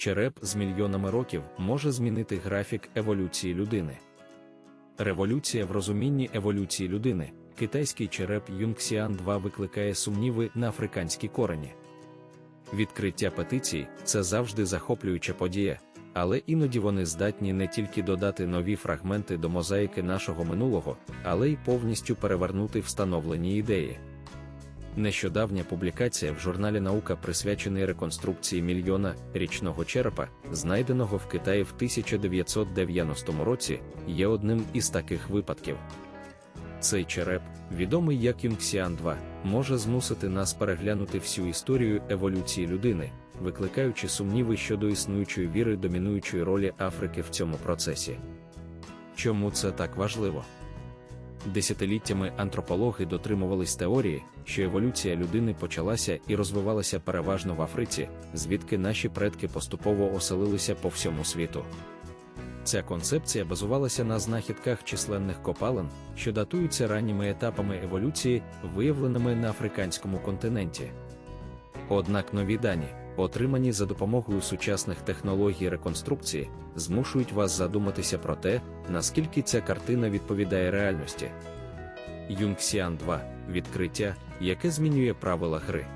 череп з мільйонами років може змінити графік еволюції людини. Революція в розумінні еволюції людини. Китайський череп Юнгсіан 2 викликає сумніви на африканські корені. Відкриття петицій це завжди захоплююча подія, але іноді вони здатні не тільки додати нові фрагменти до мозаїки нашого минулого, але й повністю перевернути встановлені ідеї. Нещодавня публікація в журналі Наука присвячений реконструкції мільйона річного черепа, знайденого в Китаї в 1990 році, є одним із таких випадків. Цей череп, відомий як Юнгсіан 2, може змусити нас переглянути всю історію еволюції людини, викликаючи сумніви щодо існуючої віри домінуючої ролі Африки в цьому процесі. Чому це так важливо? Десятиліттями антропологи дотримувались теорії, що еволюція людини почалася і розвивалася переважно в Африці, звідки наші предки поступово оселилися по всьому світу. Ця концепція базувалася на знахідках численних копалин, що датуються ранніми етапами еволюції, виявленими на африканському континенті. Однак нові дані, отримані за допомогою сучасних технологій реконструкції, змушують вас задуматися про те, наскільки ця картина відповідає реальності. Юнгсіан 2 відкриття, яке змінює правила гри.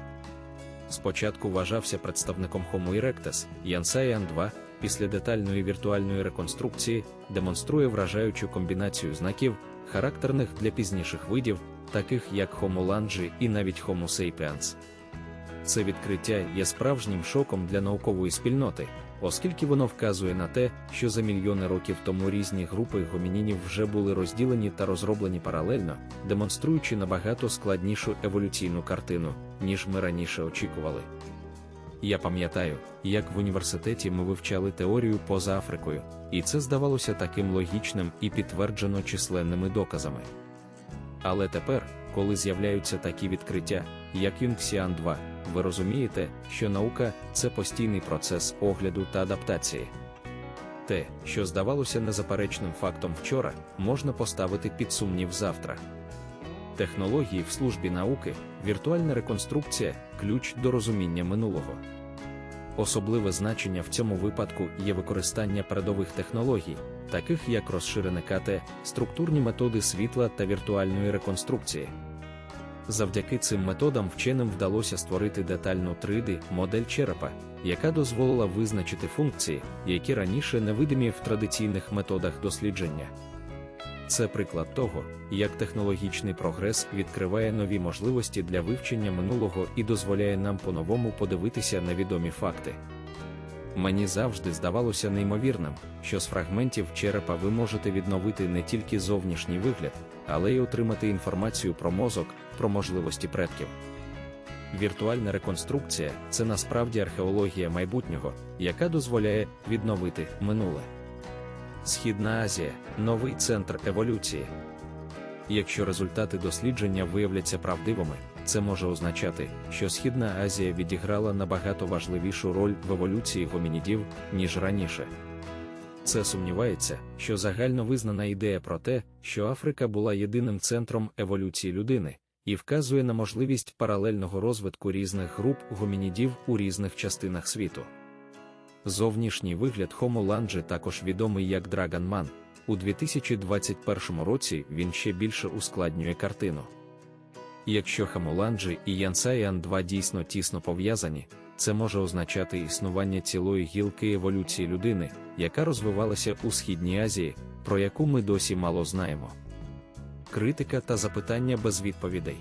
Спочатку вважався представником Homo erectus, Янсаян 2, після детальної віртуальної реконструкції, демонструє вражаючу комбінацію знаків, характерних для пізніших видів, таких як Homo langi і навіть Homo sapiens. Це відкриття є справжнім шоком для наукової спільноти, оскільки воно вказує на те, що за мільйони років тому різні групи гомінінів вже були розділені та розроблені паралельно, демонструючи набагато складнішу еволюційну картину, ніж ми раніше очікували. Я пам'ятаю, як в університеті ми вивчали теорію поза Африкою, і це здавалося таким логічним і підтверджено численними доказами. Але тепер, коли з'являються такі відкриття, як Юнгсіан 2, ви розумієте, що наука це постійний процес огляду та адаптації. Те, що здавалося незаперечним фактом вчора, можна поставити під сумнів завтра. Технології в службі науки, віртуальна реконструкція ключ до розуміння минулого. Особливе значення в цьому випадку є використання передових технологій, таких як розширене КТ, структурні методи світла та віртуальної реконструкції. Завдяки цим методам вченим вдалося створити детальну 3D-модель черепа, яка дозволила визначити функції, які раніше невидимі в традиційних методах дослідження. Це приклад того, як технологічний прогрес відкриває нові можливості для вивчення минулого і дозволяє нам по-новому подивитися на відомі факти. Мені завжди здавалося неймовірним, що з фрагментів черепа ви можете відновити не тільки зовнішній вигляд, але й отримати інформацію про мозок, про можливості предків. Віртуальна реконструкція це насправді археологія майбутнього, яка дозволяє відновити минуле. Східна Азія новий центр еволюції. Якщо результати дослідження виявляться правдивими, це може означати, що Східна Азія відіграла набагато важливішу роль в еволюції гомінідів, ніж раніше. Це сумнівається, що загально визнана ідея про те, що Африка була єдиним центром еволюції людини, і вказує на можливість паралельного розвитку різних груп гомінідів у різних частинах світу. Зовнішній вигляд Homo langi також відомий як Man. У 2021 році він ще більше ускладнює картину. Якщо Хамуланджі і Янсаян 2 дійсно тісно пов'язані, це може означати існування цілої гілки еволюції людини, яка розвивалася у Східній Азії, про яку ми досі мало знаємо. Критика та запитання без відповідей.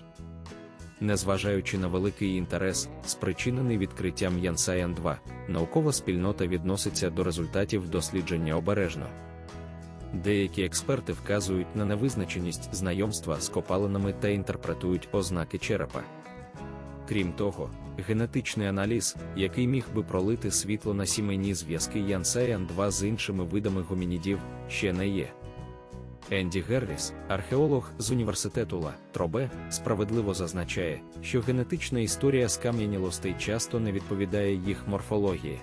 Незважаючи на великий інтерес, спричинений відкриттям Янсаян 2, наукова спільнота відноситься до результатів дослідження обережно. Деякі експерти вказують на невизначеність знайомства з копалинами та інтерпретують ознаки черепа. Крім того, генетичний аналіз, який міг би пролити світло на сімейні зв'язки Янсаян 2 з іншими видами гомінідів, ще не є. Енді Герріс, археолог з університету Ла Тробе, справедливо зазначає, що генетична історія скам'янілостей часто не відповідає їх морфології.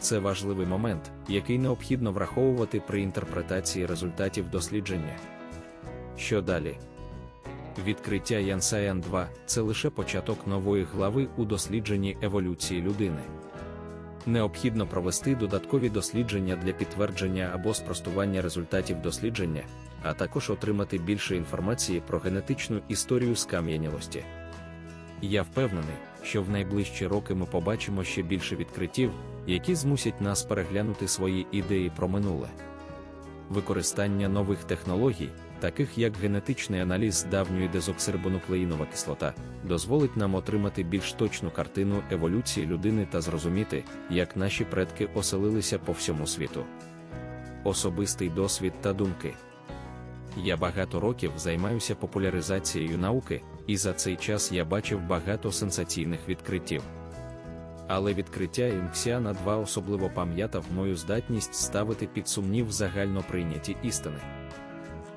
Це важливий момент, який необхідно враховувати при інтерпретації результатів дослідження. Що далі? Відкриття Янсаян 2 це лише початок нової глави у дослідженні еволюції людини. Необхідно провести додаткові дослідження для підтвердження або спростування результатів дослідження, а також отримати більше інформації про генетичну історію скам'янілості. Я впевнений, що в найближчі роки ми побачимо ще більше відкриттів, які змусять нас переглянути свої ідеї про минуле. Використання нових технологій, таких як генетичний аналіз давньої дезоксирибонуклеїнова кислота, дозволить нам отримати більш точну картину еволюції людини та зрозуміти, як наші предки оселилися по всьому світу. Особистий досвід та думки. Я багато років займаюся популяризацією науки, і за цей час я бачив багато сенсаційних відкриттів. Але відкриття Інксіана 2 особливо пам'ятав мою здатність ставити під сумнів загально прийняті істини.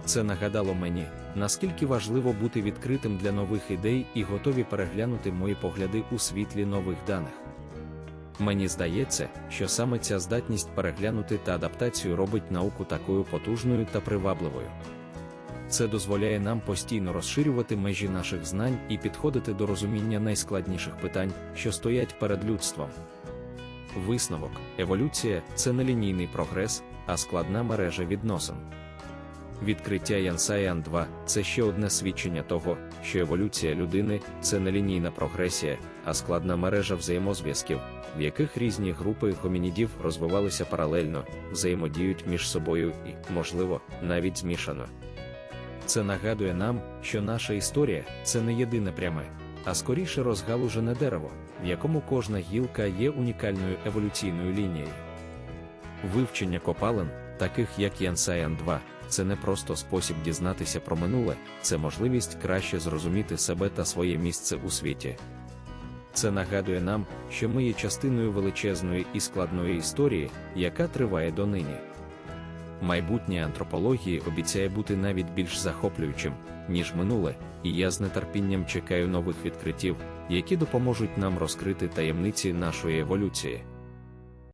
Це нагадало мені, наскільки важливо бути відкритим для нових ідей і готові переглянути мої погляди у світлі нових даних. Мені здається, що саме ця здатність переглянути та адаптацію робить науку такою потужною та привабливою. Це дозволяє нам постійно розширювати межі наших знань і підходити до розуміння найскладніших питань, що стоять перед людством. Висновок, еволюція це не лінійний прогрес, а складна мережа відносин. Відкриття Янсаян 2 це ще одне свідчення того, що еволюція людини це не лінійна прогресія, а складна мережа взаємозв'язків, в яких різні групи гомінідів розвивалися паралельно, взаємодіють між собою і, можливо, навіть змішано. Це нагадує нам, що наша історія це не єдине пряме, а скоріше розгалужене дерево, в якому кожна гілка є унікальною еволюційною лінією. Вивчення копалин, таких як Янсаян 2, це не просто спосіб дізнатися про минуле, це можливість краще зрозуміти себе та своє місце у світі. Це нагадує нам, що ми є частиною величезної і складної історії, яка триває донині. Майбутнє антропології обіцяє бути навіть більш захоплюючим, ніж минуле, і я з нетерпінням чекаю нових відкриттів, які допоможуть нам розкрити таємниці нашої еволюції.